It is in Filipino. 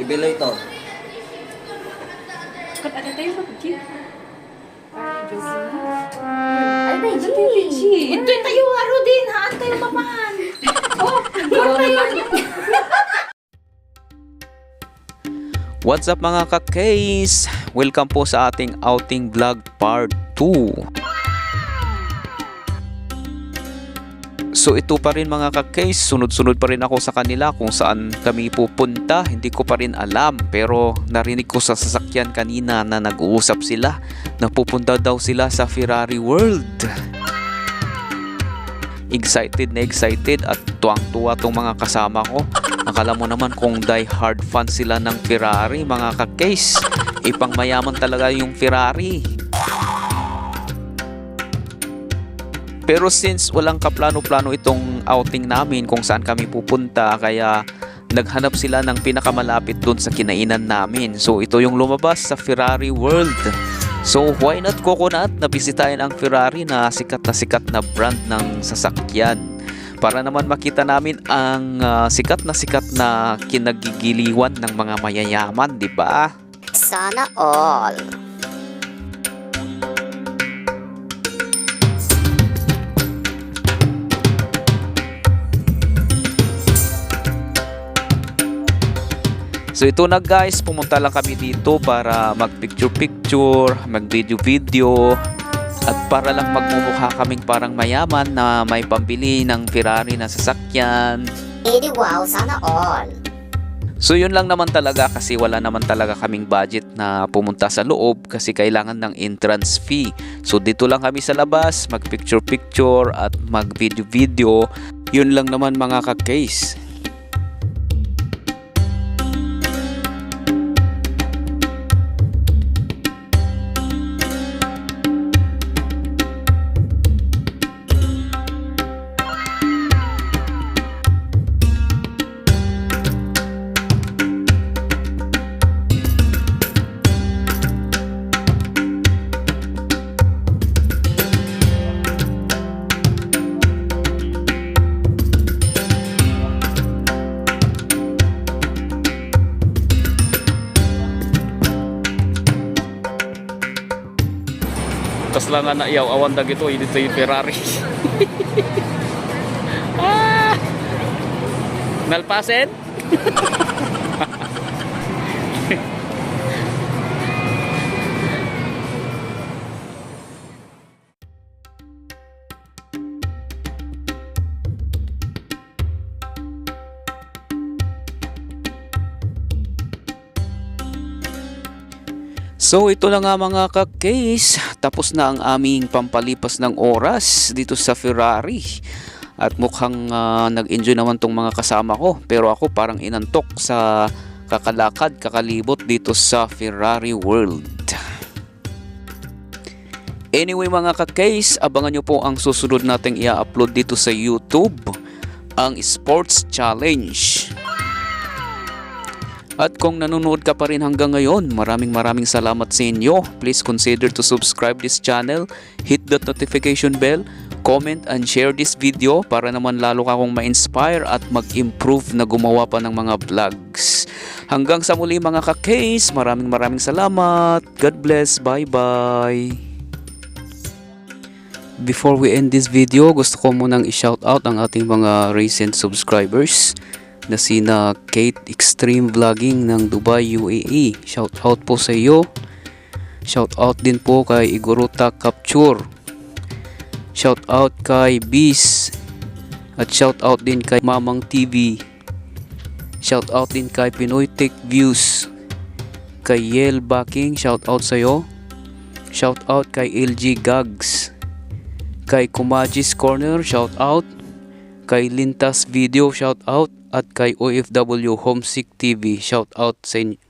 Ibilo ito. Kat ada tayo Ano tayo, Pichi? Ito tayo, aro din. Haan tayo papahan. Oh, Oo naman. What's up mga ka-case? Welcome po sa ating outing vlog part 2. So ito pa rin mga ka-case, sunod-sunod pa rin ako sa kanila kung saan kami pupunta. Hindi ko pa rin alam pero narinig ko sa sasakyan kanina na nag-uusap sila na pupunta daw sila sa Ferrari World. Excited na excited at tuwang-tuwa tong mga kasama ko. Akala mo naman kung die hard fan sila ng Ferrari mga ka-case. Ipang mayaman talaga yung Ferrari. Pero since walang kaplano-plano itong outing namin kung saan kami pupunta kaya naghanap sila ng pinakamalapit doon sa kinainan namin. So ito yung lumabas sa Ferrari World. So why not coconut na bisitahin ang Ferrari na sikat na sikat na brand ng sasakyan para naman makita namin ang ah, sikat na sikat na kinagigiliwan ng mga mayayaman, di ba? Sana all. So ito na guys, pumunta lang kami dito para mag picture picture, mag video video at para lang magmumukha kaming parang mayaman na may pambili ng Ferrari na sasakyan. Edi wow, sana all. So yun lang naman talaga kasi wala naman talaga kaming budget na pumunta sa loob kasi kailangan ng entrance fee. So dito lang kami sa labas, mag picture picture at mag video video. Yun lang naman mga ka-case. Lang na iyaw awan dag ito, dito yung Ferrari. ah! Nalpasen? So ito na nga mga ka-case, tapos na ang aming pampalipas ng oras dito sa Ferrari. At mukhang ah, nag-enjoy naman tong mga kasama ko. Pero ako parang inantok sa kakalakad, kakalibot dito sa Ferrari World. Anyway mga ka-case, abangan nyo po ang susunod nating i-upload dito sa YouTube, ang Sports Challenge. At kung nanonood ka pa rin hanggang ngayon, maraming maraming salamat sa inyo. Please consider to subscribe this channel, hit that notification bell, comment and share this video para naman lalo ka akong ma-inspire at mag-improve na gumawa pa ng mga vlogs. Hanggang sa muli mga ka-case, maraming maraming salamat. God bless. Bye-bye. Before we end this video, gusto ko munang i-shout out ang ating mga recent subscribers na sina Kate Extreme Vlogging ng Dubai, UAE. Shout out po sa iyo. Shout out din po kay Iguruta Capture. Shout out kay Bis. At shout out din kay Mamang TV. Shout out din kay Pinoy Tech Views. Kay Yel Backing, shout out sa iyo. Shout out kay LG Gags. Kay Kumajis Corner, shout out. Kay Lintas Video, shout out at kay OFW Homesick TV. Shout out sa inyo.